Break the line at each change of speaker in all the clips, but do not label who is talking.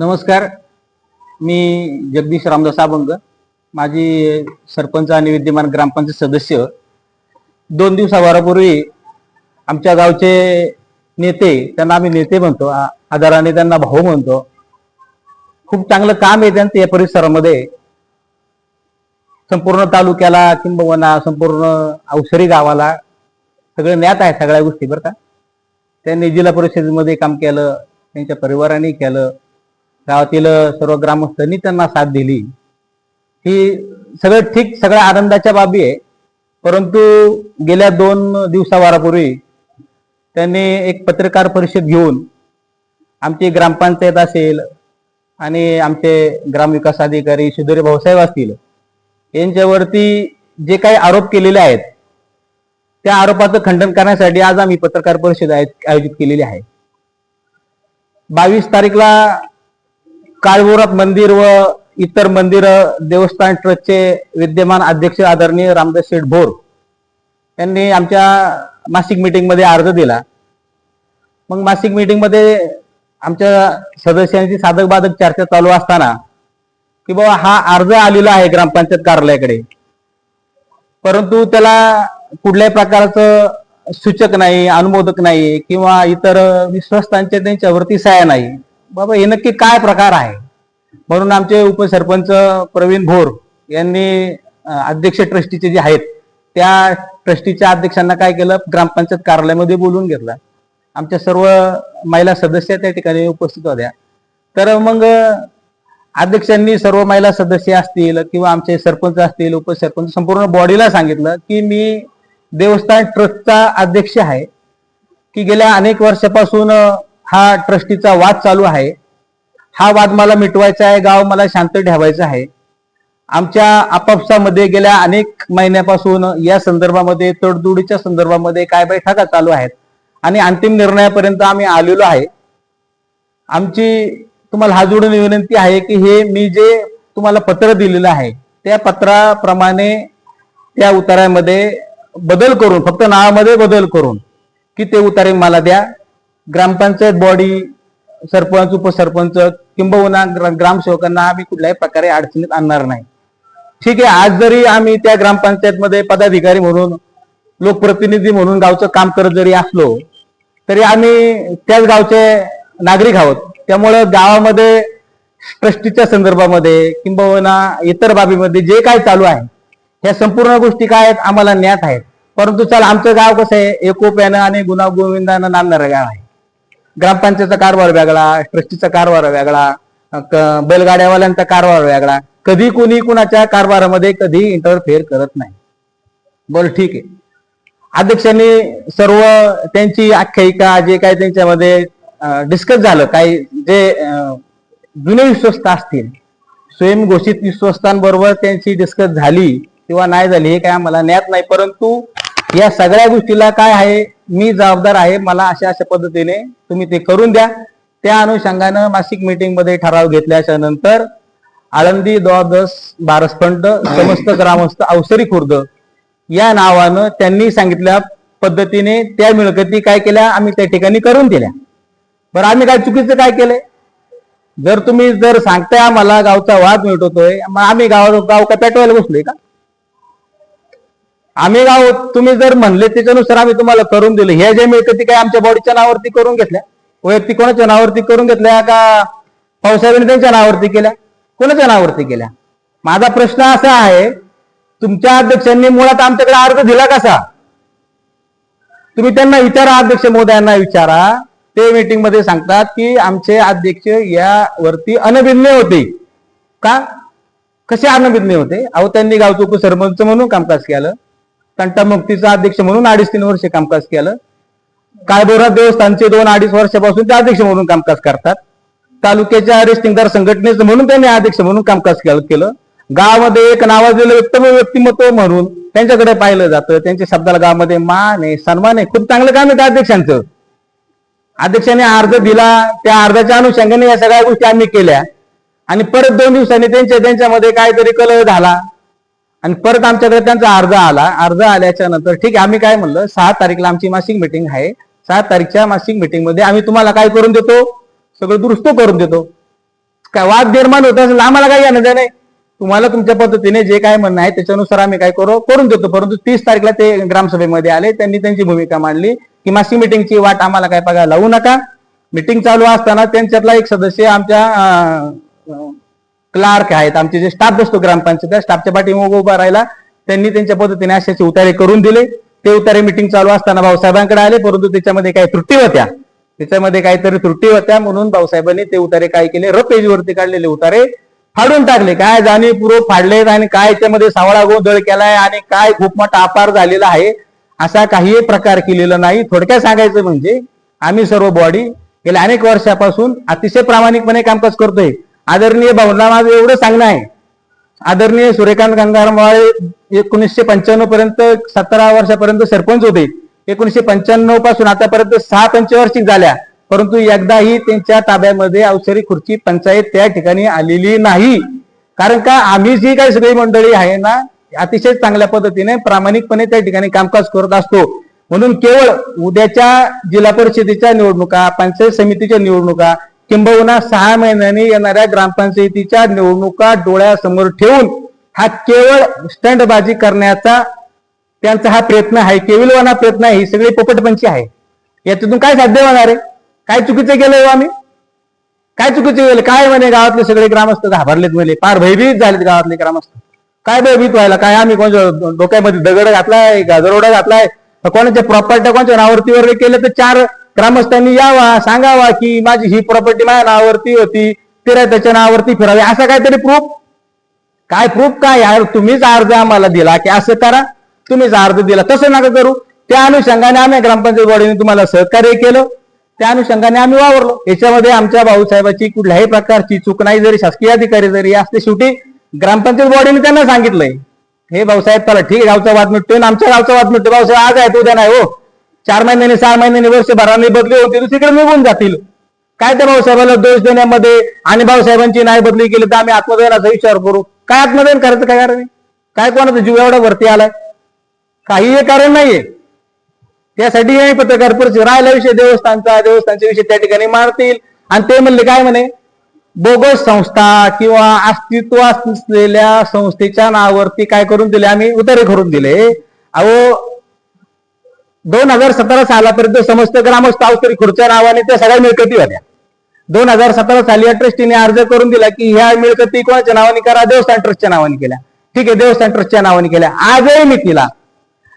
नमस्कार. मी जगदीश रामदास अभंग माझी सरपंच आणि विद्यमान ग्रामपंचायत सदस्य. दोन दिवसाभरापूर्वी आमच्या गावचे नेते त्यांना आम्ही नेते म्हणतो आ- आदराने त्यांना भाऊ म्हणतो. खूप चांगलं काम आहे त्यांचं या परिसरामध्ये. संपूर्ण तालुक्याला किंबहुना संपूर्ण अवसरी गावाला सगळं ज्ञात आहे सगळ्या गोष्टी बरं का. त्यांनी जिल्हा परिषदेमध्ये काम केलं त्यांच्या परिवाराने केलं. गावातील सर्व ग्रामस्थांनी त्यांना साथ दिली. ही सगळं ठीक सगळ्या आनंदाच्या बाबी आहे. परंतु गेल्या दोन दिवसावारापूर्वी त्यांनी एक पत्रकार परिषद घेऊन आमची ग्रामपंचायत असेल आणि आमचे ग्रामविकास अधिकारी सुधीर भाऊसाहेब असतील यांच्यावरती जे काही आरोप केलेले आहेत त्या आरोपाचं खंडन करण्यासाठी आज आम्ही पत्रकार परिषद आय- आयोजित केलेली आहे. बावीस तारीखला काळभोरात मंदिर व इतर मंदिर देवस्थान ट्रस्टचे विद्यमान अध्यक्ष आदरणीय रामदास शेठ भोर यांनी आमच्या मासिक मीटिंगमध्ये अर्ज दिला. मग मासिक मीटिंगमध्ये आमच्या सदस्यांची साधक बाधक चर्चा चालू असताना की बाबा हा अर्ज आलेला आहे ग्रामपंचायत कार्यालयाकडे परंतु त्याला कुठल्याही प्रकारचं सूचक नाही अनुमोदक नाही किंवा इतर विश्वस्तांच्या त्यांच्यावरती सहाय्य नाही. बाबा हे नक्की काय प्रकार आहे? म्हणून आमचे उपसरपंच प्रवीण भोर यांनी अध्यक्ष ट्रस्टीचे जे आहेत त्या ट्रस्टीच्या अध्यक्षांना काय केलं? ग्रामपंचायत कार्यालयामध्ये बोलून घेतलं. आमच्या सर्व महिला सदस्य त्या ठिकाणी उपस्थित होत्या. तर मग अध्यक्षांनी सर्व महिला सदस्य असतील किंवा आमचे सरपंच असतील उपसरपंच संपूर्ण बॉडीला सांगितलं की मी देवस्थान ट्रस्टचा अध्यक्ष आहे. की गेल्या अनेक वर्षापासून हा ट्रस्टीचा वाद चालू आहे. हा वाद मला मिटवायचा आहे गाव मला शांत ठेवायचं आहे. आमच्या आपापसामध्ये गेल्या अनेक महिन्यापासून या संदर्भामध्ये तडजोडीच्या संदर्भामध्ये काय बैठका चालू आहेत. आणि अंतिम निर्णयापर्यंत आम्ही आलेलो आहे. आमची तुम्हाला हा जोडून विनंती आहे की हे मी जे तुम्हाला पत्र दिलेलं आहे त्या पत्राप्रमाणे त्या उतारामध्ये बदल करून फक्त नावामध्ये बदल करून की ते उतारे मला द्या. ग्रामपंचायत बॉडी सरपंच उपसरपंच किंबहुना ग्रा- ग्रामसेवकांना आम्ही कुठल्याही प्रकारे अडचणीत आणणार नाही. ठीक आहे आज जरी आम्ही त्या ग्रामपंचायतमध्ये पदाधिकारी म्हणून लोकप्रतिनिधी म्हणून गावचं काम करत जरी असलो तरी आम्ही त्याच गावचे नागरिक आहोत. त्यामुळं गावामध्ये ट्रस्टीच्या संदर्भामध्ये किंबहुना इतर बाबीमध्ये जे काय चालू आहे ह्या संपूर्ण गोष्टी काय आहेत आम्हाला ज्ञात आहेत. परंतु चल आमचं गाव कसं आहे एकोप्यानं आणि गुणागोविंदानं नांदणारं गाव आहे. ग्रामपंचायतचा कारभार वेगळा ट्रस्टीचा कारभार वेगळा क- बैलगाड्यावाल्यांचा कारभार वेगळा. कधी कुणी कुणाच्या कारभारामध्ये कधी इंटरफेअर करत नाही. बरं ठीक आहे. अध्यक्षांनी सर्व त्यांची आख्यायिका जे काय त्यांच्यामध्ये डिस्कस झालं काही जे जुने विश्वस्त असतील स्वयंघोषित विश्वस्तांबरोबर त्यांची डिस्कस झाली किंवा नाही झाली हे काय आम्हाला ज्ञात नाही परंतु या सगळ्या गोष्टीला काय आहे मी जबाबदार आहे मला अशा अशा पद्धतीने तुम्ही ते करून द्या. त्या अनुषंगानं मासिक मीटिंगमध्ये ठराव घेतल्याच्या नंतर आळंदी द्वादश बारसफंड समस्त ग्रामस्थ अवसरी खुर्द या नावानं त्यांनी सांगितल्या पद्धतीने त्या मिळकती काय केल्या आम्ही त्या ठिकाणी करून दिल्या. बरं आम्ही काय चुकीचं काय केलंय जर तुम्ही जर सांगताय आम्हाला गावचा वाद मिळवतोय मग आम्ही गाव गाव का पेटवायला बसलोय का? आम्ही गाव तुम्ही जर म्हणले त्याच्यानुसार आम्ही तुम्हाला करून दिलं. हे जे मिळतं ते काय आमच्या बॉडीच्या नावावरती करून घेतल्या? वैयक्तिक कोणाच्या नावावरती करून घेतल्या? का पावसाळ्याने त्यांच्या नावावरती केल्या? कोणाच्या नावावरती केल्या? माझा प्रश्न असा आहे तुमच्या अध्यक्षांनी मुळात आमच्याकडे अर्ज दिला कसा? तुम्ही त्यांना विचारा अध्यक्ष मोदयांना विचारा. ते मीटिंगमध्ये सांगतात की आमचे अध्यक्ष यावरती अनभिज्ञ होते. का? कसे अनभिज्ञ होते? अहो त्यांनी गावचं उपसरपंच म्हणून कामकाज केलं. तंटामुक्तीचा अध्यक्ष म्हणून अडीच तीन वर्ष कामकाज केलं. काळभोरा देवस्थानचे दोन अडीच वर्षापासून ते अध्यक्ष म्हणून कामकाज करतात. तालुक्याच्या रेस्टिंगदार संघटनेचं म्हणून त्यांनी अध्यक्ष म्हणून कामकाज केलं केलं. गावामध्ये एक नावाजलेलं व्यक्तव्य व्यक्तिमत्व म्हणून त्यांच्याकडे पाहिलं जातं. त्यांच्या शब्दाला गावामध्ये मान आहे सन्मान आहे. खूप चांगलं काम आहे त्या अध्यक्षांचं. अध्यक्षाने अर्ज दिला. त्या अर्जाच्या अनुषंगाने या सगळ्या गोष्टी आम्ही केल्या. आणि परत दोन दिवसांनी त्यांच्या त्यांच्यामध्ये काहीतरी कलह झाला. आणि परत आमच्याकडे त्यांचा अर्ज आला. अर्ज आल्याच्यानंतर ठीक आहे आम्ही काय म्हणलं सहा तारीखला आमची मासिक मिटिंग आहे. सहा तारीखच्या मासिक मिटिंगमध्ये आम्ही तुम्हाला काय करून देतो? सगळं दुरुस्त करून देतो. काय वाद निर्माण होत असेल आम्हाला काही घेणं नाही. तुम्हाला तुमच्या पद्धतीने जे काय म्हणणं आहे त्याच्यानुसार आम्ही काय करू करून देतो. परंतु तीस तारीखला ते ग्रामसभेमध्ये आले त्यांनी त्यांची भूमिका मांडली की मासिक मिटिंगची वाट आम्हाला काय बघायला लावू नका. मिटिंग चालू असताना त्यांच्यातला एक सदस्य आमच्या क्लार्क आहेत. आमचे जे स्टाफ असतो ग्रामपंचायत स्टाफच्या स्टाफच्या पाठीमागे उभा राहिला त्यांनी त्यांच्या पद्धतीने अशाचे उतारे करून दिले. ते उतारे मिटिंग चालू असताना भाऊसाहेबांकडे आले परंतु त्याच्यामध्ये काही त्रुटी होत्या. त्याच्यामध्ये काहीतरी त्रुटी होत्या म्हणून भाऊसाहेबांनी ते उतारे काय केले? र पेजवरती काढलेले उतारे फाडून टाकले. काय जाणीवपूर्वक फाडलेत आणि काय त्यामध्ये सावळा गोंधळ केलाय आणि काय खूप मोठा अपार झालेला आहे असा काही प्रकार केलेला नाही. थोडक्यात सांगायचं म्हणजे आम्ही सर्व बॉडी गेल्या अनेक वर्षापासून अतिशय प्रामाणिकपणे कामकाज करतोय. आदरणीय भाऊला माझं एवढं सांगणं आहे. आदरणीय सूर्यकांत गंगारामवाळे एकोणीसशे पंच्याण्णव पर्यंत सतरा वर्षापर्यंत सरपंच होते. एकोणीसशे पंच्याण्णवपासून आतापर्यंत सहा पंचवार्षिक झाल्या. परंतु एकदाही त्यांच्या ताब्यामध्ये अवसरी खुर्ची पंचायत त्या ठिकाणी आलेली नाही. कारण का आम्ही जी काही सगळी मंडळी आहे ना अतिशय चांगल्या पद्धतीने प्रामाणिकपणे त्या ठिकाणी कामकाज करत असतो. म्हणून केवळ उद्याच्या जिल्हा परिषदेच्या निवडणुका पंचायत समितीच्या निवडणुका किंबहुना सहा महिन्यांनी येणाऱ्या ग्रामपंचायतीच्या निवडणुका डोळ्यासमोर ठेवून हा केवळ स्टंटबाजी करण्याचा त्यांचा हा प्रयत्न आहे. केविलवाना प्रयत्न आहे. ही सगळी पोपटपंची आहे. याच्यातून काय साध्य होणार आहे? काय चुकीचं केलंय हो आम्ही? काय चुकीचं केलं काय म्हणे गावातले सगळे ग्रामस्थ घाबरलेत म्हणे? फार भयभीत झालेत गावातले ग्रामस्थ. काय भयभीत व्हायला? काय आम्ही कोणत्या डोक्यामध्ये दगड घातलाय गाजरोडा घातलाय? कोणाच्या प्रॉपर्टी कोणाच्या नावावरती वगैरे केलं तर चार ग्रामस्थांनी यावा सांगावा की माझी ही प्रॉपर्टी माझ्या नावावरती होती तिला त्याच्या नावावरती फिरावी असा काहीतरी प्रूफ काय प्रूफ काय? यार तुम्हीच अर्ज आम्हाला दिला की असं करा. तुम्हीच अर्ज दिला. तसं नका करू. त्या अनुषंगाने आम्ही ग्रामपंचायत बॉडीने तुम्हाला सहकार्य केलं. त्या अनुषंगाने आम्ही वावरलो. याच्यामध्ये आमच्या भाऊसाहेबाची कुठल्याही प्रकारची चूक नाही. जरी शासकीय अधिकारी जरी असते शेवटी ग्रामपंचायत बॉडीने त्यांना सांगितलंय. हे भाऊसाहेब चला ठीक आहे. गावचा वाद मिटतोय आणि आमच्या गावचा वाद मिटतोय. भाऊसाहेब आज आहे उद्या नाही हो. चार महिन्याने सहा महिन्याने वर्षभराने बदली होती दुसरीकडे निघून जातील. काय त्या भाऊसाहेबाला दोष देण्यामध्ये आणि भाऊसाहेबांची नाही बदली केली तर आम्ही आत्मदयनाचा विचार करू? काय आत्मदयन करायचं काय कारण काय कोणाचा जीव एवढा वरती आलाय? काही हे कारण नाहीये. त्यासाठी हे पत्रकार परिषद राहिला विषय देवस्थानचा देवस्थानचे विषय त्या ठिकाणी मारतील आणि ते म्हणले काय म्हणे? बोगस संस्था किंवा अस्तित्व असलेल्या संस्थेच्या नावावरती काय करून दिले? आम्ही उतारे करून दिले. अहो दोन हजार सतरा सालापर्यंत समस्त ग्रामस्थ अवतरी खुर्च्या नावाने त्या सगळ्या मिळकती होत्या. दोन हजार सतरा साली या ट्रस्टीने अर्ज करून दिला की ह्या मिळकती कोणाच्या नावाने करा? देवस्थान ट्रस्टच्या नावाने केल्या. ठीक आहे देवस्थान ट्रस्टच्या नावाने केल्या. आजही मितीला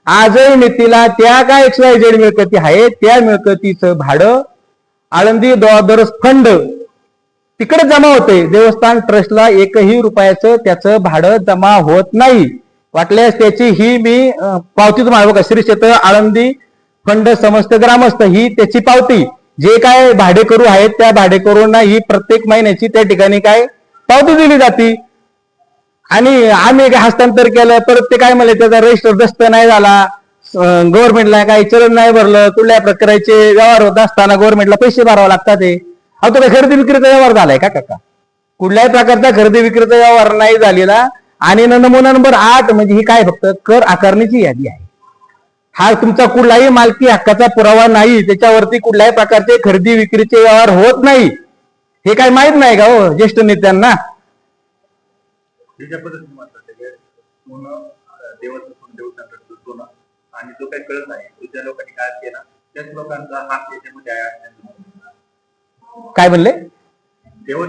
आजही मितीला त्या काय एक्स वाय झेड मिळकती आहे त्या मिळकतीचं भाडं आळंदी दोदरस फंड तिकडे जमा होते. देवस्थान ट्रस्टला एकही रुपयाचं त्याचं भाडं जमा होत नाही. वाटल्यास त्याची ही मी अं, पावती तुम्हाला बघा श्री क्षेत्र आळंदी फंड समस्त ग्रामस्थ ही त्याची पावती. जे काय भाडेकरू आहेत त्या भाडेकरूंना ही प्रत्येक महिन्याची त्या ठिकाणी काय पावती दिली जाते. आणि आम्ही काय हस्तांतर केलं परत ते काय म्हणले त्याचा रजिस्टर दस्त नाही झाला गव्हर्नमेंटला काही चलन नाही भरलं कुठल्या प्रकारचे व्यवहार होत असताना गव्हर्नमेंटला पैसे भरावे लागतात ते अहो तो काय खरेदी विक्रीचा व्यवहार झालाय का काका? कुठल्याही प्रकारचा खरेदी विक्रीचा व्यवहार नाही झालेला. आणि नमुना नंबर आठ म्हणजे ही काय फक्त? कर आकारणीची यादी आहे. हा तुमचा कुठलाही मालकी हक्काचा पुरावा नाही त्याच्यावरती कुठल्याही प्रकारचे खरेदी विक्रीचे व्यवहार होत नाही. हे काय माहीत नाही का हो ज्येष्ठ नेत्यांना?
आणि जो काही कळत नाही ज्या लोकांनी काय केला त्याच लोकांचा हात याच्यामध्ये आहे असं त्यांचं म्हणणं आहे.
काय म्हणले?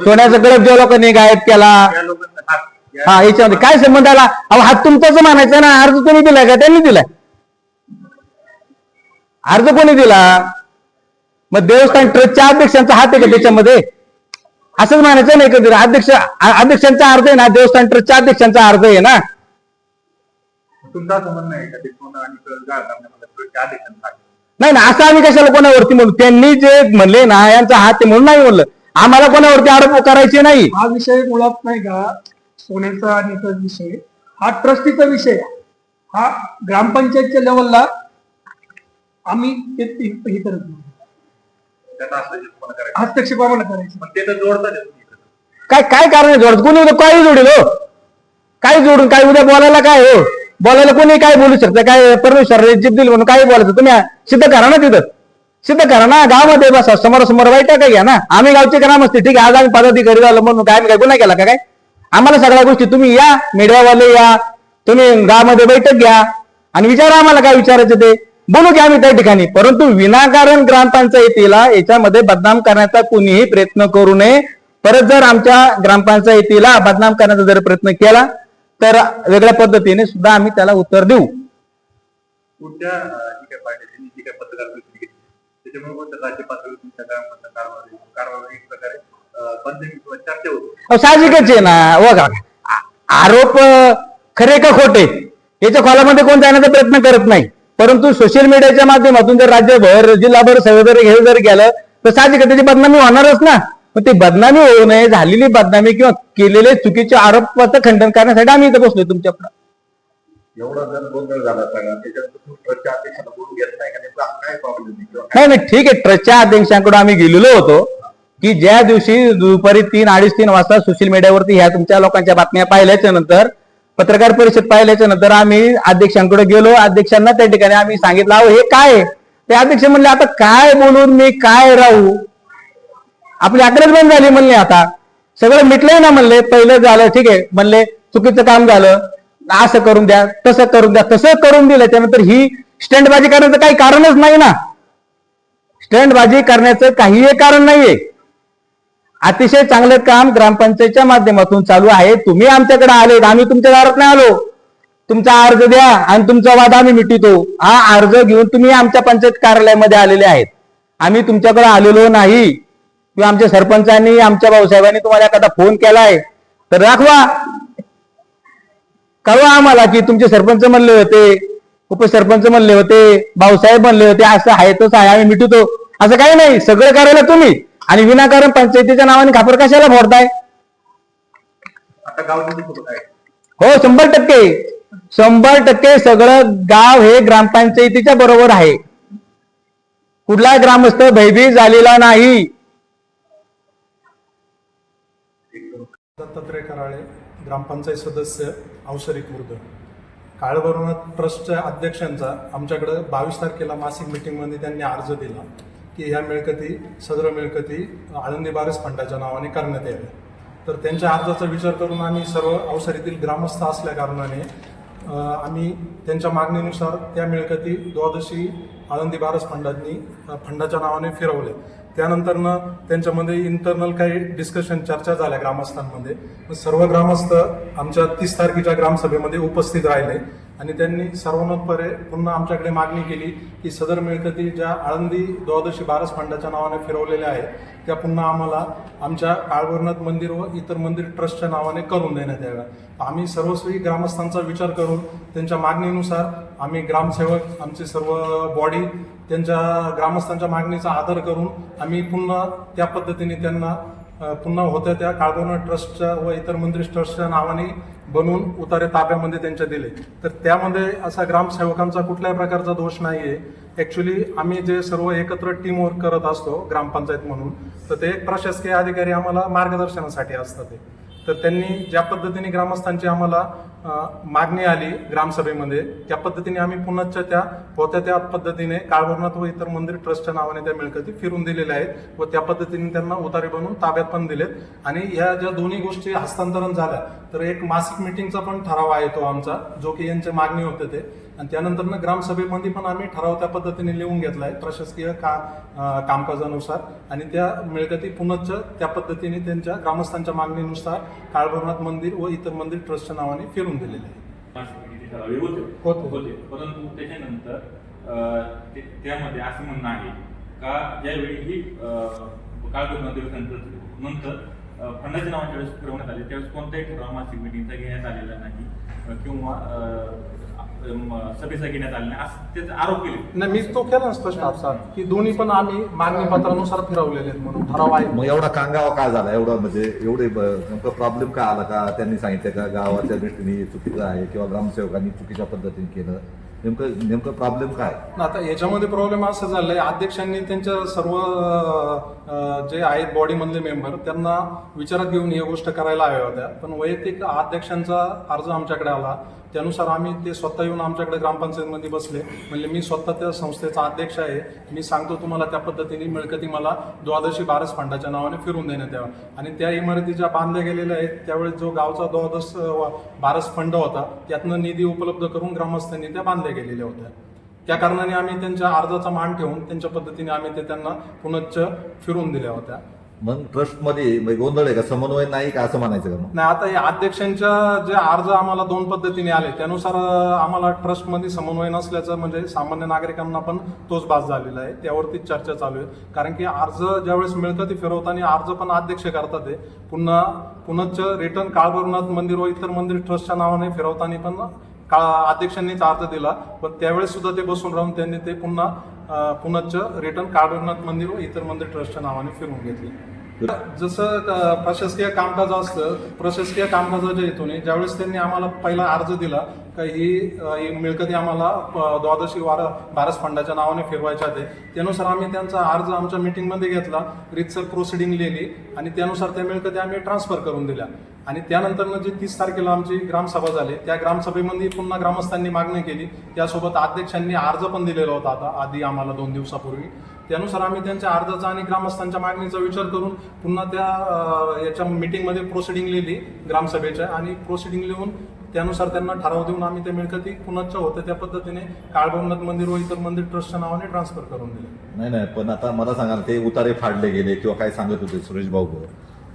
सोन्याचा गडप ज्या लोकांनी गायब केला.
त्या लोकांचा हात
हा याच्यामध्ये काय संबंध आला? अहो हात तुमचाच म्हणायचा ना. अर्ज तुम्ही दिलाय का? त्यांनी दिलाय. अर्ज कोणी दिला? मग देवस्थान ट्रस्टच्या अध्यक्षांचा हात आहे का त्याच्यामध्ये? असंच म्हणायचं नाही कधी. अध्यक्ष अध्यक्षांचा अर्ज आहे ना. देवस्थान ट्रस्टच्या अध्यक्षांचा अर्ज आहे ना.
तुमचं का? ते आणि त्या अध्यक्षांचा आहे.
नाही ना असं आम्ही कशाला कोणावरती म्हणू? त्यांनी जे म्हणले ना यांचा हात आहे म्हणून नाही म्हणलं. आम्हाला कोणावरती आरोप करायचे नाही.
हा विषय मुळात नाही का? सोन्याचा आणि इतर विषय हा ट्रस्टीचा विषय. हा ग्रामपंचायतच्या लेवलला आम्ही ते हे करत नाही. हस्तक्षेप आम्हाला करायचं.
पण ते तर जोडतात एकत्र.
काय काय कारण जोडत कोणी उद्या काही जोडेल हो? काय जोडून काय उद्या बोलायला काय हो? बोलायला कोणी काय बोलू शकतं? काय परमेश्वर जिद्दील म्हणून काय बोलायचं? तुम्ही सिद्ध करा ना तिथं. सिद्ध करा ना. गावामध्ये बसा. समोर समोर बैठक घ्या ना. आम्ही गावचे काम असते ठीक आहे आज आम्ही पदाधिकारी झालो म्हणून काय आम्ही काय गुन्हा केला का काय? आम्हाला सगळ्या गोष्टी तुम्ही या मीडियावाले या तुम्ही गावामध्ये बैठक घ्या आणि विचारा आम्हाला काय विचारायचं ते. बोलू की आम्ही त्या ठिकाणी. परंतु विनाकारण ग्रामपंचायतीला याच्यामध्ये बदनाम करण्याचा कुणीही प्रयत्न करू नये. परत जर आमच्या ग्रामपंचायतीला बदनाम करण्याचा जर प्रयत्न केला तर वेगळ्या पद्धतीने सुद्धा आम्ही त्याला उत्तर देऊ.
पत्रकार त्याच्यामुळे
अहो, साहजिकच आहे ना. बघा आ- आरोप अ, खरे का खोटे? याच्या खोलामध्ये कोण जाण्याचा प्रयत्न करत नाही. परंतु सोशल मीडियाच्या माध्यमातून जर राज्यभर जिल्हाभर सगळं जर हे जर गेलं तर साहजिक त्याची बदनामी होणारच ना. मग ती बदनामी होऊ नये झालेली बदनामी किंवा केलेले चुकीचे आरोपाचं खंडन करण्यासाठी आम्ही इथं बसलोय तुमच्या
एवढा जर गोंधळ झाला सगळा त्याच्यात तुम्ही ट्रस्टच्या अध्यक्षाला बोलून घेत नाही का? नेमका काय प्रॉब्लेम किंवा
नाही नाही ठीक आहे. ट्रस्टच्या अध्यक्षांकडे आम्ही गेलेलो होतो. की ज्या दिवशी दुपारी तीन अडीच तीन वाजता सोशल मीडियावरती ह्या तुमच्या लोकांच्या बातम्या पाहिल्याच्या नंतर पत्रकार परिषद पाहिल्याच्या नंतर आम्ही अध्यक्षांकडे गेलो. अध्यक्षांना त्या ठिकाणी आम्ही सांगितलं अहो हे काय? ते अध्यक्ष म्हणले आता काय बोलून मी काय राहू? आपली अकराच बंद झाली म्हणले आता. सगळं मिटलंय ना म्हणले पहिलं झालं ठीक आहे म्हणले चुकीचं काम झालं असं करून द्या तसं करून द्या तसं करून दिलं. त्यानंतर ही स्टँडबाजी करण्याचं काही कारणच नाही ना. स्टँडबाजी करण्याचं काहीही कारण नाहीये. अतिशय चांगलं काम ग्रामपंचायतच्या माध्यमातून चालू आहे. तुम्ही आमच्याकडे आलेत आम्ही तुमच्या दारात नाही आलो. तुमचा अर्ज द्या आणि तुमचा वाद आम्ही मिटितो हा अर्ज घेऊन तुम्ही आमच्या पंचायत कार्यालयामध्ये आलेले आहेत. आम्ही तुमच्याकडे आलेलो नाही. किंवा आमच्या सरपंचांनी आमच्या भाऊसाहेबांनी तुम्हाला एखादा फोन केलाय तर दाखवा. कळवा आम्हाला की तुमचे सरपंच म्हणले होते उपसरपंच म्हणले होते भाऊसाहेब म्हणले होते असं आहे तसं आहे आम्ही मिटवतो. असं काही नाही सगळं करायला तुम्ही. आणि विनाकारण पंचायतीच्या नावाने खापर कशाला फोडताय?
आता आहे.
हो शंभर टक्के. शंभर टक्के सगळं गाव हे ग्रामपंचायतीच्या बरोबर आहे. कुठला ग्रामस्थ भयभीत झालेला नाही.
दत्तात्रय कराळे ग्रामपंचायत सदस्य अवसरी खुर्द. काळभरून ट्रस्टच्या अध्यक्षांचा आमच्याकडे बावीस तारखेला मासिक मीटिंगमध्ये त्यांनी अर्ज दिला. की ह्या मिळकती सदर मिळकती आळंदी बारस फंडाच्या नावाने करण्यात याव्या तर त्यांच्या अर्जाचा विचार करून आम्ही सर्व अवसरीतील ग्रामस्थ असल्या कारणाने आम्ही त्यांच्या मागणीनुसार त्या मिळकती द्वादशी आळंदी बारस फंडांनी फंडाच्या नावाने फिरवले. त्यानंतरनं त्यांच्यामध्ये इंटरनल काही डिस्कशन चर्चा झाल्या ग्रामस्थांमध्ये. सर्व ग्रामस्थ आमच्या तीस तारखेच्या ग्रामसभेमध्ये उपस्थित राहिले. आणि त्यांनी सर्वनोत्परे पुन्हा आमच्याकडे मागणी केली की सदर मिळकती ज्या आळंदी द्वादशी बारस फंडाच्या नावाने फिरवलेल्या आहेत त्या पुन्हा आम्हाला आमच्या काळभैरवनाथ मंदिर व इतर मंदिर ट्रस्टच्या नावाने करून देण्यात याव्या. आम्ही सर्वस्वी ग्रामस्थांचा विचार करून त्यांच्या मागणीनुसार आम्ही ग्रामसेवक आमचे सर्व बॉडी त्यांच्या ग्रामस्थांच्या मागणीचा आदर करून आम्ही पुन्हा त्या पद्धतीने त्यांना पुन्हा होत्या त्या काळभैरवनाथ ट्रस्टच्या व इतर मंदिर ट्रस्टच्या नावाने बनवून उतारे ताब्यामध्ये त्यांच्या दिले. तर त्यामध्ये असा ग्रामसेवकांचा कुठल्याही प्रकारचा दोष नाही आहे ॲक्च्युली आम्ही जे सर्व एकत्र टीम वर्क करत असतो ग्रामपंचायत म्हणून तर ते एक प्रशासकीय अधिकारी आम्हाला मार्गदर्शनासाठी असतात ते. तर त्यांनी ज्या पद्धतीने ग्रामस्थांची आम्हाला मागणी आली ग्रामसभेमध्ये. त्या पद्धतीने आम्ही पुन्हाच्या त्या होत्या त्या पद्धतीने काळभरनाथ व इतर मंदिर ट्रस्टच्या नावाने त्या मिळकती फिरून दिलेल्या आहेत व त्या पद्धतीने त्यांना उतारे बनवून ताब्यात पण दिलेत. आणि ह्या ज्या दोन्ही गोष्टी हस्तांतरण झाल्या तर एक मासिक मिटिंगचा पण ठराव आहे तो आमचा जो की यांची मागणी होते ते. आणि त्यानंतर ग्रामसभेमध्ये पण आम्ही ठराव त्या पद्धतीने लिहून घेतला आहे प्रशासकीय का कामकाजानुसार. आणि त्या मिळकती पुनश्च त्या पद्धतीने त्यांच्या ग्रामस्थांच्या मागणीनुसार काळभरनाथ मंदिर व इतर मंदिर ट्रस्टच्या नावाने फिरून आहे.
मासिक ठरावे होते.
होते.
परंतु त्याच्यानंतर त्यामध्ये असं म्हणणं आहे का ज्यावेळी ही दिवसानंतर नंतर फंडाच्या नावाच्या वेळेस फिरवण्यात आले. त्यावेळेस कोणताही ठराव मासिक मिटिंगचा घेण्यात आलेला नाही. किंवा सभेचा घेण्यात आला नाही. असं त्याचा आरोप केले.
नाही मी तो केला स्पष्ट आपसा की दोन्ही पण आम्ही मागणी पत्रानुसार फिरवलेले आहेत म्हणून. ठराव आहे.
मग एवढा कांगावा काय झाला? एवढा म्हणजे एवढे ब- नेमकं प्रॉब्लेम काय आला का? त्यांनी सांगितलं का गावाच्या दृष्टीने चुकीचं आहे किंवा ग्रामसेवकांनी चुकीच्या पद्धतीने केलं. नेमकं नेमकं प्रॉब्लेम काय?
आता याच्यामध्ये प्रॉब्लेम असं झालंय. अध्यक्षांनी त्यांच्या सर्व जे आहेत बॉडीमधले मेंबर त्यांना विचारात घेऊन ही गोष्ट करायला हव्या होत्या. पण वैयक्तिक अध्यक्षांचा अर्ज आमच्याकडे आला. त्यानुसार आम्ही ते स्वतः येऊन आमच्याकडे ग्रामपंचायतमध्ये बसले. म्हणजे मी स्वतः त्या संस्थेचा अध्यक्ष आहे. मी सांगतो तुम्हाला त्या पद्धतीने मिळकती मला द्वादशी बारस फंडाच्या नावाने फिरून देण्यात यावं. आणि त्या इमारती ज्या बांधल्या गेलेल्या आहेत त्यावेळेस जो गावचा द्वादश बारस फंड होता त्यातनं निधी उपलब्ध करून ग्रामस्थांनी त्या बांधल्या गेलेल्या होत्या. त्या कारणाने आम्ही त्यांच्या अर्जाचा मान ठेवून त्यांच्या पद्धतीने आम्ही ते त्यांना पुनच्च फिरून दिल्या होत्या.
मग ट्रस्टमध्ये म्हणजे गोंधळ आहे का? समन्वय नाही का? असं म्हणायचं का
नाही आता या अध्यक्षांच्या जे अर्ज आम्हाला दोन पद्धतीने आले त्यानुसार आम्हाला ट्रस्टमध्ये समन्वय नसल्याचं म्हणजे सामान्य नागरिकांना पण तोच भास झालेला आहे. त्यावरतीच चर्चा चालू आहे. कारण की अर्ज ज्यावेळेस मिळतं ते फिरवताना अर्ज पण अध्यक्ष करतात ते पुन्हा पुनश्च रिटर्न काळभरनाथ मंदिर व इतर मंदिर ट्रस्टच्या नावाने फिरवताना पण का अध्यक्षांनीच अर्ज दिला पण त्यावेळेस सुद्धा ते बसून राहून त्यांनी ते पुन्हा अं, पुनश्च रिटर्न काळनाथ मंदिर व इतर मंदिर ट्रस्टच्या नावाने फिरवून घेतले. जसं प्रशासकीय कामकाज असतं प्रशासकीय कामकाजाच्या हेतून ज्यावेळेस त्यांनी आम्हाला पहिला अर्ज दिला काही मिळकती आम्हाला प- द्वादशी वार भारत फंडाच्या नावाने फिरवायच्या ते त्यानुसार आम्ही त्यांचा अर्ज आमच्या मीटिंगमध्ये घेतला रितसर प्रोसिडिंग लिहिली आणि त्यानुसार त्या मिळकती आम्ही ट्रान्सफर करून दिल्या. आणि त्यानंतर जी तीस तारखेला आमची ग्रामसभा झाली त्या ग्रामसभेमध्ये पुन्हा ग्रामस्थांनी मागणी केली. त्यासोबत अध्यक्षांनी अर्ज पण दिलेला होता आता आधी आम्हाला दोन दिवसापूर्वी. त्यानुसार आम्ही त्यांच्या अर्जाचा आणि ग्रामस्थांच्या मागणीचा विचार करून पुन्हा त्या याच्या मीटिंगमध्ये प्रोसिडिंग लिहिली ग्रामसभेच्या. आणि प्रोसिडिंग लिहून त्यानुसार त्यांना ठराव देऊन आम्ही त्या मिळकती पुनश्च होत्या त्या पद्धतीने काळभवनाथ मंदिर व इतर मंदिर ट्रस्टच्या नावाने ट्रान्सफर करून दिले.
नाही नाही पण आता मला सांगा ना, ते उतारे फाडले गेले किंवा काय सांगत होते सुरेश भाऊ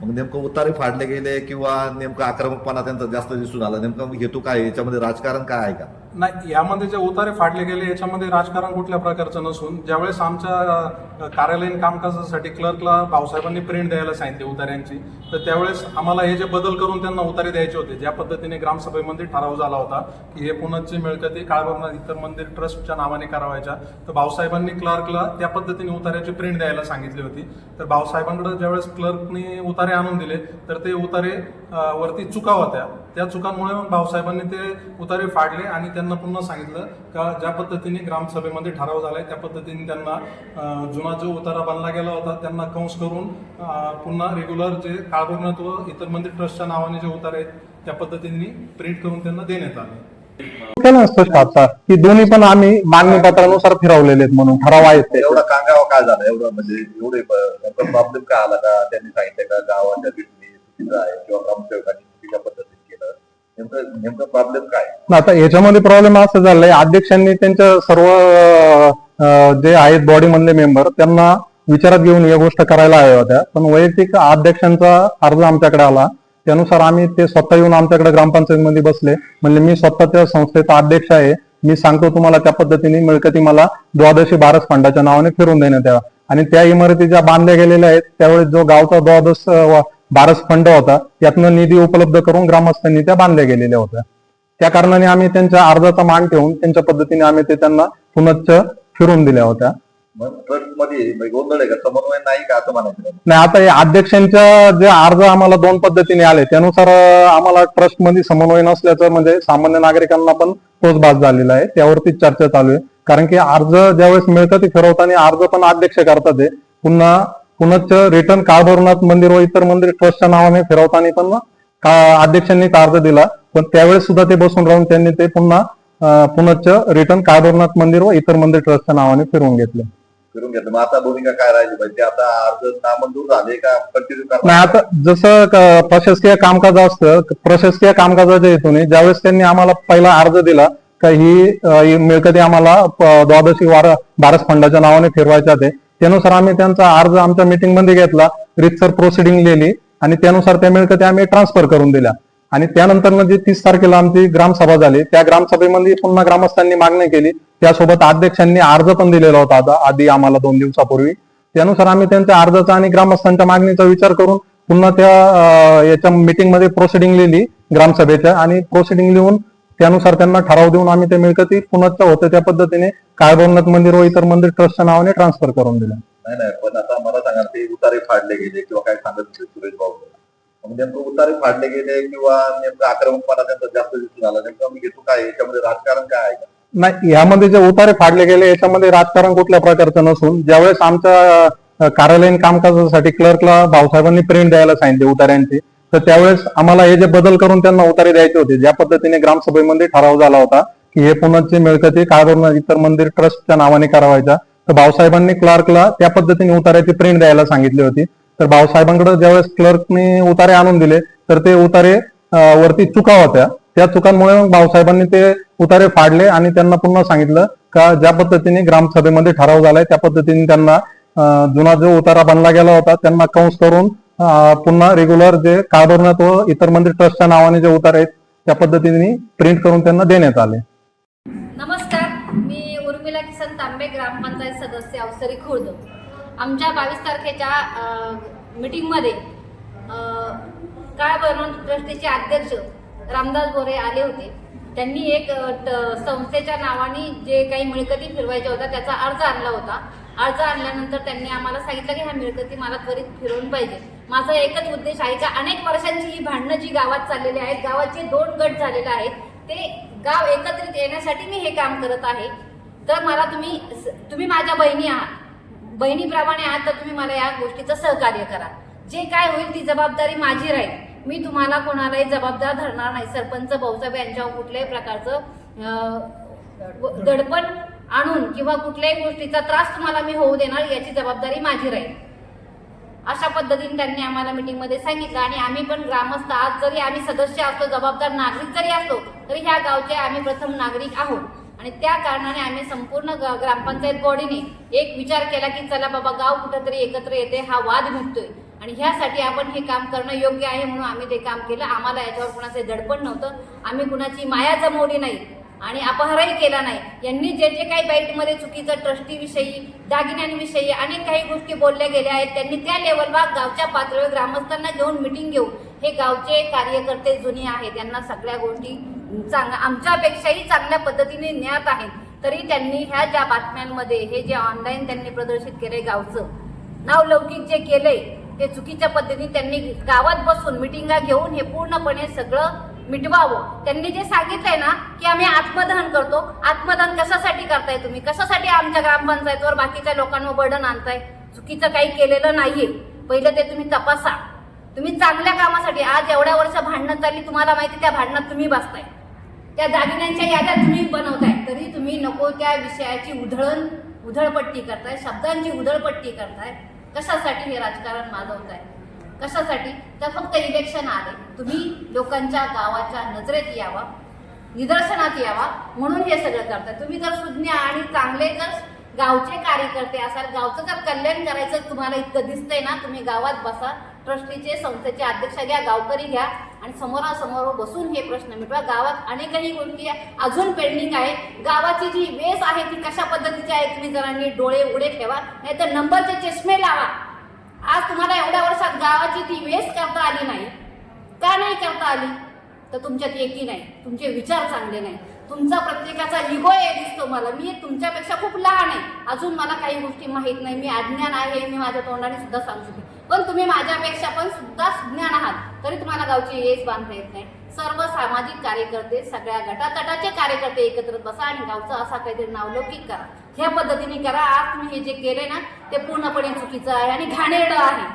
मग नेमकं उतारे फाडले गेले किंवा नेमकं आक्रमकपणा त्यांचा जास्त दिसून आला नेमकं हेतू काय आहे? याच्यामध्ये राजकारण काय आहे का?
नाही यामध्ये जे उतारे फाडले गेले याच्यामध्ये राजकारण कुठल्या प्रकारचं नसून ज्यावेळेस आमच्या कार्यालयीन कामकाजासाठी क्लर्कला भाऊसाहेबांनी प्रिंट द्यायला सांगितली उतार्यांची तर त्यावेळेस आम्हाला हे जे बदल करून त्यांना उतारे द्यायचे होते ज्या पद्धतीने ग्रामसभेमध्ये ठराव झाला होता की हे पुनच्ची मिळकती काळभरनाथ इतर मंदिर ट्रस्टच्या नावाने करावायच्या तर भाऊसाहेबांनी क्लर्कला त्या पद्धतीने उतार्याची प्रिंट द्यायला सांगितली होती. तर भाऊसाहेबांकडे ज्यावेळेस क्लर्कनी उतारे आणून दिले तर ते उतारे वरती चुका होत्या. त्या चुकांमुळे मग भाऊसाहेबांनी ते उतारे फाडले आणि त्यांना पुन्हा सांगितलं का ज्या पद्धतीने ग्रामसभेमध्ये ठराव झालाय त्या पद्धतीने त्यांना जुना जो उतारा बांधला गेला होता त्यांना कंस करून पुन्हा रेग्युलर जे काळभरनाथ व इतर मंदिर ट्रस्टच्या नावाने जे उतारे आहेत त्या पद्धतीने प्रिंट करून त्यांना देण्यात आले.
आता की दोन्ही पण आम्ही मागणी पत्रानुसार फिरवलेले आहेत म्हणून ठराव आहेत ते
एवढा कांगावा काय झाला? एवढं म्हणजे एवढे प्रॉब्लेम काय आला का? त्यांनी सांगितलं का गावाच्या किंवा पद्धतीने केलं नेमकं नेमकं प्रॉब्लेम काय?
आता याच्यामध्ये प्रॉब्लेम असं झालाय अध्यक्षांनी त्यांच्या सर्व जे आहेत बॉडी मधले मेंबर त्यांना विचारात घेऊन या गोष्ट करायला हव्या होत्या. पण वैयक्तिक अध्यक्षांचा अर्ज आमच्याकडे आला. त्यानुसार आम्ही ते स्वतः येऊन आमच्याकडे ग्रामपंचायतमध्ये बसले. म्हणजे मी स्वतः त्या संस्थेचा अध्यक्ष आहे. मी सांगतो तुम्हाला त्या पद्धतीने मिळकती मला द्वादशी बारस फंडाच्या नावाने फिरून देण्यात यावा. आणि त्या इमारती ज्या बांधल्या गेलेल्या आहेत त्यावेळेस जो गावचा द्वादश बारस फंड होता त्यातनं निधी उपलब्ध करून ग्रामस्थांनी त्या बांधल्या गेलेल्या होत्या. त्या कारणाने आम्ही त्यांच्या अर्जाचा मान ठेवून त्यांच्या पद्धतीने आम्ही ते त्यांना पुनश्च फिरून दिल्या होत्या.
ट्रस्टमध्ये म्हणजे नाही
आता हे अध्यक्षांच्या जे अर्ज आम्हाला दोन पद्धतीने आले त्यानुसार आम्हाला ट्रस्टमध्ये समन्वय नसल्याचं म्हणजे सामान्य नागरिकांना पण तोच भास झालेला आहे. त्यावरतीच चर्चा चालू आहे. कारण की अर्ज ज्यावेळेस मिळकती फिरवताना अर्ज पण अध्यक्ष करतात. पुन्हा पुनश्च रिटर्न काळभरनाथ मंदिर व इतर मंदिर ट्रस्टच्या नावाने फिरवताना पण अध्यक्षांनी अर्ज दिला? पण त्यावेळेस सुद्धा ते बसून राहून त्यांनी ते पुन्हा पुनश्च रिटर्न काळभरनाथ मंदिर व इतर मंदिर ट्रस्टच्या नावाने फिरवून घेतले.
फिरून घेतलं. मग आता भूमिका काय राहिली? पाहिजे आता अर्ज नामंजूर झाले का? कंटिन्यू
नाही आता जसं प्रशासकीय कामकाज असतं प्रशासकीय कामकाजाच्या हेतूने ज्यावेळेस त्यांनी आम्हाला पहिला अर्ज दिला का ही मिळकती आम्हाला द्वादशी वार भारत फंडाच्या नावाने फिरवायच्या ते त्यानुसार आम्ही त्यांचा अर्ज आमच्या मीटिंगमध्ये घेतला रितसर प्रोसिडिंग लिहिली आणि त्यानुसार त्या मिळकती आम्ही ट्रान्सफर करून दिल्या. आणि त्यानंतर जी तीस तारखेला आमची ग्रामसभा झाली त्या ग्रामसभेमध्ये पुन्हा ग्रामस्थांनी मागणी केली. त्यासोबत अध्यक्षांनी अर्ज पण दिलेला होता आता आधी आम्हाला दोन दिवसापूर्वी. त्यानुसार आम्ही त्यांच्या अर्जाचा आणि ग्रामस्थांच्या मागणीचा विचार करून पुन्हा त्या याच्या मीटिंगमध्ये प्रोसिडिंग लिहिली ग्रामसभेच्या आणि प्रोसिडिंग लिहून त्यानुसार त्यांना ठराव देऊन आम्ही ते मिळकती पुनश्च होते त्या पद्धतीने काळभवनाथ मंदिर व इतर मंदिर ट्रस्टच्या नावाने ट्रान्सफर करून दिल्या
नाही नाही पण आता मला सांगा ते उतारे फाडले गेले किंवा काय सांगत होते सुरेश भाऊ? मग नेमकं उतारे फाडले गेले किंवा नेमकं आक्रमकपणा त्यांचा जास्त दिसून आला? नेमकं मी घेतो काय? याच्यामध्ये राजकारण काय आहे? का
नाही यामध्ये जे उतारे फाडले गेले याच्यामध्ये राजकारण कुठल्या प्रकारचं नसून ज्यावेळेस आमच्या कार्यालयीन कामकाजासाठी क्लर्कला भाऊसाहेबांनी प्रिंट द्यायला सांगितले उतार्यांची तर त्यावेळेस आम्हाला हे जे बदल करून त्यांना उतारे द्यायचे होते ज्या पद्धतीने ग्रामसभेमध्ये ठराव झाला होता हे पुनश्च मिळकती काळभरून इतर मंदिर ट्रस्टच्या नावाने करावायचा. तर भाऊसाहेबांनी क्लार्कला त्या पद्धतीने उतार्याची प्रिंट द्यायला सांगितली होती. तर भाऊसाहेबांकडे ज्यावेळेस क्लर्कने उतारे आणून दिले तर ते उतारे वरती चुका होत्या. त्या चुकांमुळे मग भाऊसाहेबांनी ते उतारे फाडले आणि त्यांना पुन्हा सांगितलं का ज्या पद्धतीने ग्रामसभेमध्ये ठराव झालाय त्या पद्धतीने त्यांना जुना जो उतारा बनला गेला होता त्यांना कंस करून पुन्हा रेग्युलर जे काळभरणात व इतर मंदिर ट्रस्टच्या नावाने जे उतारे आहेत त्या पद्धतीने प्रिंट करून त्यांना देण्यात आले.
नमस्कार मी उर्मिला किसन तांबे ग्रामपंचायत सदस्य अवसरी खुर्द. आमच्या बावीस तारखेच्या अ, मीटिंगमध्ये काळ बनवून ट्रस्टीचे अध्यक्ष रामदास बोरे आले होते. त्यांनी एक ट- संस्थेच्या नावाने जे काही मिळकती फिरवायच्या होत्या त्याचा अर्ज आणला होता. अर्ज आणल्यानंतर त्यांनी आम्हाला सांगितलं की ह्या मिळकती मला त्वरित फिरवून पाहिजे. माझा एकच उद्देश आहे का अनेक वर्षांची ही भांडणं जी गावात चाललेली आहेत गावाचे दोन गट झालेले आहेत ते गाव एकत्रित येण्यासाठी मी हे काम करत आहे. तर मला तुम्ही तुम्ही माझ्या बहिणी आहात. बहिणीप्रमाणे आहात तर तुम्ही मला या गोष्टीचं सहकार्य करा. जे काय होईल ती जबाबदारी माझी राहील. मी तुम्हाला कोणालाही जबाबदार धरणार नाही. सरपंच भाऊसाहेब यांच्यावर कुठल्याही प्रकारचं दडपण आणून किंवा कुठल्याही गोष्टीचा त्रास तुम्हाला मी होऊ देणार याची जबाबदारी माझी राहील. अशा पद्धतीने त्यांनी आम्हाला मीटिंगमध्ये सांगितलं. आणि आम्ही पण ग्रामस्थ आज जरी आम्ही सदस्य असतो जबाबदार नागरिक जरी असतो तरी ह्या गावचे आम्ही प्रथम नागरिक आहोत. आणि त्या कारणाने आम्ही संपूर्ण ग- ग्रामपंचायत बॉडीने एक विचार केला की चला बाबा गाव कुठंतरी एकत्र येते हा वाद मिटतोय आणि ह्यासाठी आपण हे काम करणं योग्य आहे म्हणून आम्ही ते काम केलं. आम्हाला याच्यावर कुणाचं दडपण नव्हतं. आम्ही कुणाची माया जमवली नाही. आणि अपहारही केला नाही. यांनी जे जे काही बाईटमध्ये चुकीचं ट्रस्टीविषयी दागिन्यांविषयी अनेक काही गोष्टी बोलल्या गेल्या आहेत त्यांनी त्या लेवलला गावच्या पातळीवर ग्रामस्थांना घेऊन मिटिंग घेऊन हे गावचे कार्यकर्ते जुने आहेत. यांना सगळ्या गोष्टी चांग आमच्यापेक्षाही चांगल्या पद्धतीने ज्ञात आहेत. तरी त्यांनी ह्या ज्या बातम्यांमध्ये हे जे ऑनलाईन त्यांनी प्रदर्शित केले गावचं नावलौकिक जे केलंय ते चुकीच्या पद्धतीने त्यांनी गावात बसून मिटिंगा घेऊन हे पूर्णपणे सगळं मिटवावं. त्यांनी जे सांगितलंय ना की आम्ही आत्मदहन करतो. आत्मदहन कशासाठी करताय तुम्ही? कशासाठी आमच्या ग्रामपंचायतीवर बाकीच्या लोकांवर बर्डन आणताय? चुकीचं काही केलेलं नाहीये. पहिलं ते तुम्ही तपासा. तुम्ही चांगल्या कामासाठी आज एवढ्या वर्ष भांडणं चालली तुम्हाला माहिती त्या भांडणात तुम्ही बसताय. त्या दागिन्यांच्या याद्या तुम्ही बनवताय. तरी तुम्ही नको त्या विषयाची उधळण उधळपट्टी करताय. शब्दांची उधळपट्टी करताय. कशासाठी हे राजकारण माजवताय? कशासाठी? तर फक्त इलेक्शन आले. तुम्ही लोकांच्या गावाच्या नजरेत यावा निदर्शनात यावा म्हणून हे सगळं करताय. तुम्ही जर सुज्ञ आणि चांगले जर गावचे कार्यकर्ते असाल गावचं जर कल्याण करायचं तुम्हाला इतकं दिसतंय ना तुम्ही गावात बसा ट्रस्टीचे संस्थेचे अध्यक्ष घ्या गावकरी घ्या आणि समोरासमोर बसून हे प्रश्न मिटवा. गावात अनेकही गोष्टी अजून पेंडिंग आहे. गावाची जी वेस आहे ती कशा पद्धतीची आहे? तुम्ही जरा नीट डोळे उडे ठेवा. नाहीतर नंबरचे चष्मे लावा. आज तुम्हाला एवढ्या वर्षात गावाची ती वेस्ट करता आली नाही. का नाही करता आली? तर तुमच्यात एकी नाही तुमचे विचार चांगले नाही. तुमचा प्रत्येकाचा इगो आहे दिसतो मला. मी तुमच्यापेक्षा खूप लहान आहे. अजून मला काही गोष्टी माहीत नाही. मी अज्ञान आहे. मी माझ्या तोंडाने सुद्धा सांगू शकते पण तुम्ही माझ्यापेक्षा पण सुद्धा ज्ञान आहात. तरी तुम्हाला गावची येस बांधता येत नाही. सर्व सामाजिक कार्यकर्ते सगळ्या गटातटाचे कार्यकर्ते एकत्र बसा आणि गावचं असा काहीतरी नावलौकिक करा. ह्या पद्धतीने करा. आज तुम्ही हे जे केले ना ते पूर्णपणे चुकीचं आहे आणि घाणेरडं आहे.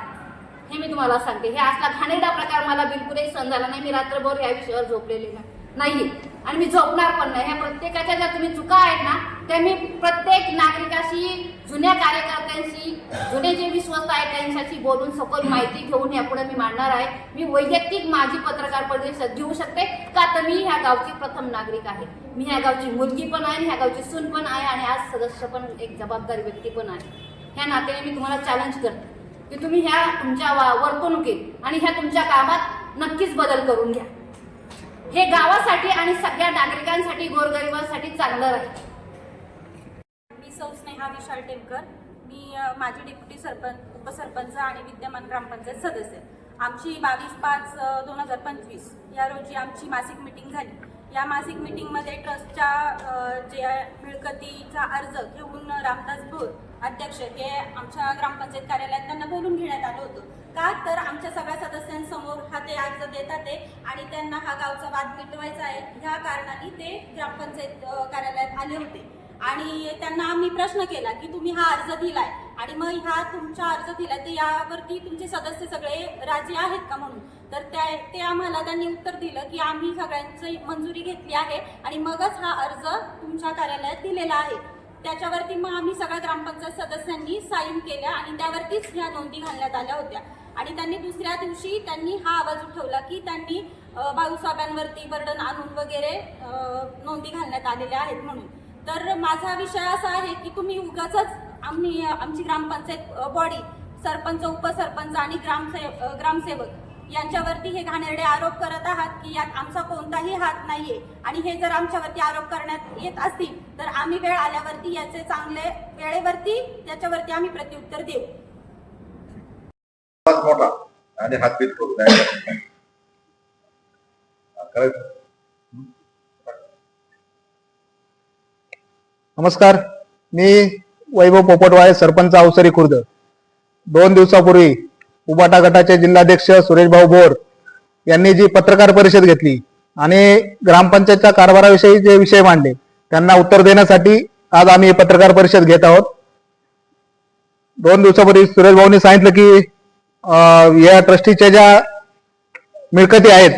हे मी तुम्हाला सांगते. हे असला घाणेरडा प्रकार मला बिलकुलही सण झाला नाही. मी रात्रभर या विषयावर झोपलेले नाही नाही आणि मी झोपणार पण नाही. ह्या प्रत्येकाच्या ज्या तुम्ही चुका आहेत ना त्या मी प्रत्येक नागरिकाशी जुन्या कार्यकर्त्यांशी जुने जे विश्वस्त आहेत त्यांच्याशी बोलून सखोल माहिती घेऊन यापुढे मी मांडणार आहे. मी वैयक्तिक माझी पत्रकार परिषद घेऊ शकते का? तर मी ह्या गावची प्रथम नागरिक आहे. मी ह्या गावची मुलगी पण आहे ह्या गावची सून पण आहे आणि आज सदस्य पण एक जबाबदारी व्यक्ती पण आहे. ह्या नात्याने मी तुम्हाला चॅलेंज करते की तुम्ही ह्या तुमच्या वा- वर्तणुकीत आणि ह्या तुमच्या कामात नक्कीच बदल करून घ्या. हे गावासाठी आणि सगळ्या नागरिकांसाठी गोरगरिबांसाठी चांगलं राहील.
मी सौ स्नेहा विशाल टेमकर. मी माझी डेप्युटी सरपंच उपसरपंच आणि विद्यमान ग्रामपंचायत सदस्य. आमची बावीस पाच दोन हजार पंचवीस. या रोजी आमची मासिक मिटिंग झाली. या मासिक मिटिंगमध्ये ट्रस्टच्या जे मिळकतीचा अर्ज घेऊन रामदास भोर अध्यक्ष हे आमच्या ग्रामपंचायत कार्यालयात त्यांना बोलून घेण्यात आलं होतं. का? तर आमच्या सगळ्या सदस्यांसमोर हा ते अर्ज देतात ते आणि त्यांना हा गावचा वाद मिटवायचा आहे. ह्या कारणाने ते ग्रामपंचायत कार्यालयात आले होते. आणि त्यांना आम्ही प्रश्न केला की तुम्ही हा अर्ज दिलाय. आणि मग ह्या तुमचा अर्ज दिलाय तर यावरती तुमचे सदस्य सगळे राजी आहेत का म्हणून? तर त्या ते आम्हाला त्यांनी उत्तर दिलं की आम्ही सगळ्यांची मंजुरी घेतली आहे आणि मगच हा अर्ज तुमच्या कार्यालयात दिलेला आहे. त्याच्यावरती मग आम्ही सगळ्या ग्रामपंचायत सदस्यांनी साईन केल्या आणि त्यावरतीच ह्या नोंदी घालण्यात आल्या होत्या. आणि त्यांनी दुसऱ्या दिवशी त्यांनी हा आवाज उठवला की त्यांनी बाळूसाहेबांवरती भाऊसाहेबांवरती बर्डन आणून वगैरे नोंदी घालण्यात आलेल्या आहेत म्हणून. तर माझा विषय असा आहे की तुम्ही उगाच आम्ही आमची ग्रामपंचायत बॉडी सरपंच उपसरपंच आणि ग्रामसे ग्रामसेवक यांच्यावरती हे घाणेरडे आरोप करत आहात की यात आमचा कोणताही हात नाहीये. आणि हे जर आमच्यावरती आरोप करण्यात येत असतील तर आम्ही वेळ आल्यावरती याचे चांगले वेळेवरती त्याच्यावरती आम्ही प्रत्युत्तर देऊ.
आवाज मोठा. आणि हातबीत करू काय
नमस्कार. मी वैभव पोपटवाळे सरपंच अवसरी खुर्द. दोन दिवसापूर्वी उबाटा गटाचे जिल्हाध्यक्ष सुरेश भाऊ बोर यांनी जी पत्रकार परिषद घेतली आणि ग्रामपंचायतच्या कारभाराविषयी जे विषय मांडले त्यांना उत्तर देण्यासाठी आज आम्ही पत्रकार परिषद घेत आहोत. दोन दिवसापूर्वी सुरेशभाऊंनी सांगितलं की या ट्रस्टीच्या ज्या मिळकती आहेत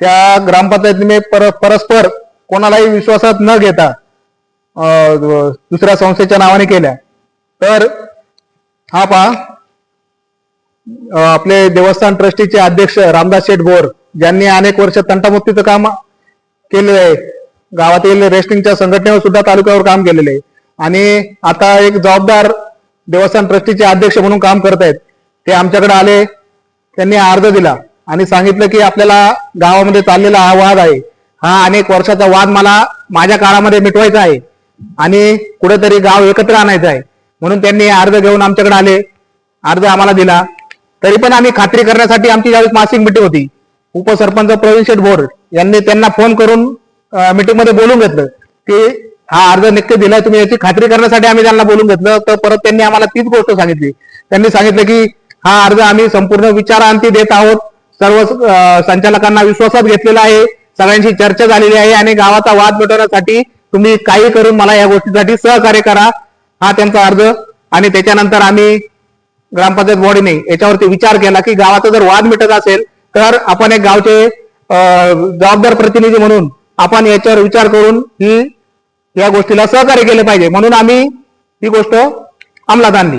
त्या ग्रामपंचायतीने पर परस्पर कोणालाही विश्वासात न घेता दुसऱ्या संस्थेच्या नावाने केल्या. तर हा पहा आपले देवस्थान ट्रस्टीचे अध्यक्ष रामदास शेठ बोर ज्यांनी अनेक वर्ष तंटामुक्तीचं काम केलेलं आहे. गावातील रेस्टिंगच्या संघटनेवर सुद्धा तालुक्यावर काम केलेलं आहे. आणि आता एक जबाबदार देवस्थान ट्रस्टीचे अध्यक्ष म्हणून काम करत आहेत ते आमच्याकडे आले त्यांनी अर्ज दिला आणि सांगितलं की आपल्याला गावामध्ये चाललेला हा वाद आहे. हा अनेक वर्षाचा वाद मला माझ्या काळामध्ये मिटवायचा आहे आणि कुठेतरी गाव एकत्र आणायचं आहे. म्हणून त्यांनी अर्ज घेऊन आमच्याकडे आले अर्ज आम्हाला दिला. तरी पण आम्ही खात्री करण्यासाठी आमची ज्यावेळेस मासिक मिटिंग होती उपसरपंच प्रवीण शेठ बोर यांनी त्यांना फोन करून मिटिंगमध्ये बोलून घेतलं की हा अर्ज नक्की दिलाय तुम्ही याची खात्री करण्यासाठी आम्ही त्यांना बोलून घेतलं. तर परत त्यांनी आम्हाला तीच गोष्ट सांगितली. त्यांनी सांगितलं की हा अर्ज आम्ही संपूर्ण विचारांती देत आहोत. सर्व संचालकांना विश्वासात घेतलेला आहे. सगळ्यांशी चर्चा झालेली आहे आणि गावाचा वाद मिटवण्यासाठी तुम्ही काही करून मला या गोष्टीसाठी सहकार्य करा. हा त्यांचा अर्ज. आणि त्याच्यानंतर आम्ही ग्रामपंचायत बॉडीने याच्यावरती विचार केला की गावाचा जर वाद मिटत असेल तर आपण एक गावचे जबाबदार प्रतिनिधी म्हणून आपण याच्यावर विचार करून ही या गोष्टीला सहकार्य केले पाहिजे. म्हणून आम्ही ही गोष्ट अंमलात आणली.